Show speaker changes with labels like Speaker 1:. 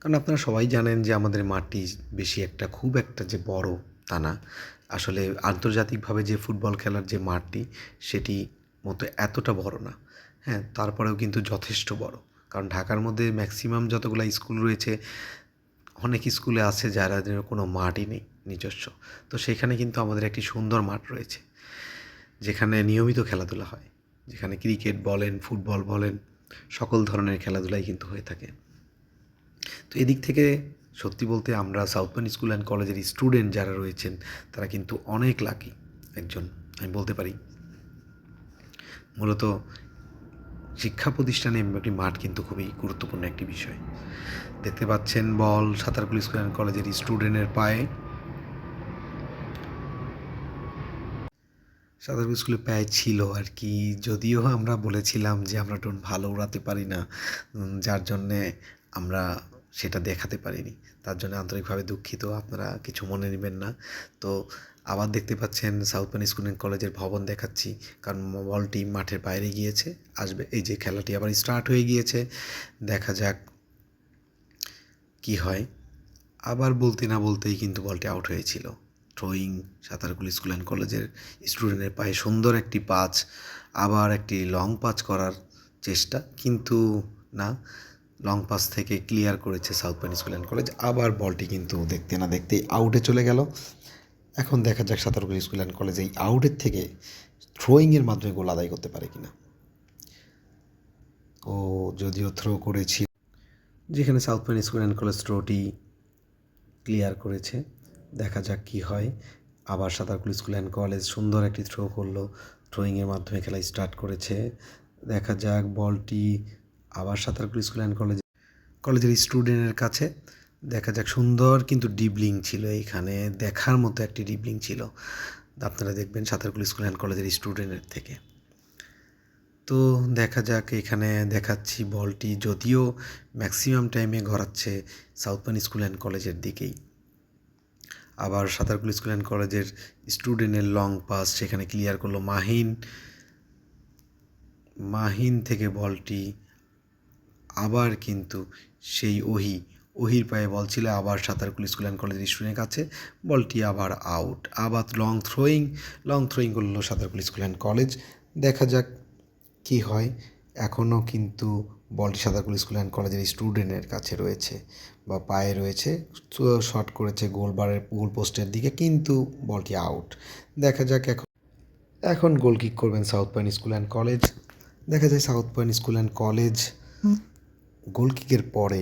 Speaker 1: কারণ আপনারা সবাই জানেন যে আমাদের মাটি বেশি একটা খুব একটা যে বড় তা না। আসলে আন্তর্জাতিকভাবে যে ফুটবল খেলার যে মাঠটি সেটি মতো এতটা বড় না। হ্যাঁ তারপরেও কিন্তু যথেষ্ট বড়। কারণ ঢাকার মধ্যে ম্যাক্সিমাম যতগুলো স্কুল রয়েছে, অনেক স্কুলে আছে যারা কোনো মাঠই নেই নিজস্ব। তো সেখানে কিন্তু আমাদের একটি সুন্দর মাঠ রয়েছে, যেখানে নিয়মিত খেলাধুলা হয়। যেখানে ক্রিকেট বলেন ফুটবল বলেন, সকল ধরনের খেলাধুলাই কিন্তু হয়ে থাকে। তো এদিক থেকে সত্যি বলতে আমরা সাউথ পয়েন্ট স্কুল অ্যান্ড কলেজের স্টুডেন্ট যারা রয়েছেন, তারা কিন্তু অনেক লাকি একজন, আমি বলতে পারি। মূলত শিক্ষা প্রতিষ্ঠানে একটি মাঠ কিন্তু খুবই গুরুত্বপূর্ণ একটি বিষয়। দেখতে পাচ্ছেন বল, সাঁতারকুল স্কুল অ্যান্ড কলেজের স্টুডেন্টের পায়ে। সাঁতারকুল স্কুলে পায়ে ছিল আর কি, যদিও আমরা বলেছিলাম যে আমরা টোন ভালো উড়াতে পারি না যার জন্যে আমরা সেটা দেখাতে পারিনি। তার জন্য আন্তরিকভাবে দুঃখিত, আপনারা কিছু মনে নেবেন না। তো আবার দেখতে পাচ্ছেন সাউথ পয়েন্ট স্কুল অ্যান্ড কলেজের ভবন দেখাচ্ছি, কারণ বলটি মাঠের বাইরে গিয়েছে, আসবে। এই যে খেলাটি আবার স্টার্ট হয়ে গিয়েছে, দেখা যাক কি হয়। আবার বলতে না বলতেই কিন্তু বলটি আউট হয়েছিল। থ্রোয়িং সাঁতারকুল স্কুল অ্যান্ড কলেজের স্টুডেন্টের পায়ে সুন্দর একটি পাঁচ, আবার একটি লং পাঁচ করার চেষ্টা, কিন্তু না। লং পাস থেকে ক্লিয়ার করেছে South Point school and college. আবার বলটি কিন্তু দেখতে না দেখতেই আউটে চলে গেল। এখন দেখা যাক সাঁতারকুল স্কুল অ্যান্ড কলেজ এই আউটের থেকে থ্রোয়িংয়ের মাধ্যমে গোল আদায় করতে পারে কিনা। ও, যদিও থ্রো করেছি। যেখানে South Point school and college থ্রোটি clear করেছে। দেখা যাক কি হয়। আবার সাঁতারকুল স্কুল অ্যান্ড কলেজ সুন্দর একটি থ্রো করল। থ্রোয়িংয়ের মাধ্যমে খেলা স্টার্ট করেছে। দেখা যাক বলটি আবার সাঁতারকুল স্কুল অ্যান্ড কলেজ কলেজের স্টুডেন্টের কাছে দেখা যাক, সুন্দর কিন্তু ডিবলিং ছিল এইখানে, দেখার মতো একটি ডিবলিং ছিল। আপনারা দেখবেন সাঁতারকুল স্কুল অ্যান্ড কলেজের স্টুডেন্টের থেকে। তো দেখা যাক, এখানে দেখাচ্ছি বলটি যদিও ম্যাক্সিমাম টাইমে গড়াচ্ছে সাউথ পয়েন্ট স্কুল অ্যান্ড কলেজের দিকেই। আবার সাঁতারকুল স্কুল অ্যান্ড কলেজের স্টুডেন্টের লং পাস সেখানে ক্লিয়ার করল মাহিন। মাহিন থেকে বলটি আবার কিন্তু সেই ওহি, ওহির পায়ে বল ছিল আবার সাঁতারকুল স্কুল অ্যান্ড কলেজের স্টুডেন্টের কাছে। বলটি আবার আউট। আবার লং থ্রোয়িং লং থ্রোয়িং করল সাঁতারকুল স্কুল অ্যান্ড কলেজ। দেখা যাক কি হয়। এখনও কিন্তু বলটি সাঁতারকুল স্কুল অ্যান্ড কলেজের স্টুডেন্টের কাছে রয়েছে বা পায়ে রয়েছে। শট করেছে গোলবারের গোল পোস্টের দিকে, কিন্তু বলটি আউট। দেখা যাক এখন। এখন গোল কিক করবেন South Point school and college. দেখা যায় South Point school and college goal কিকের পরে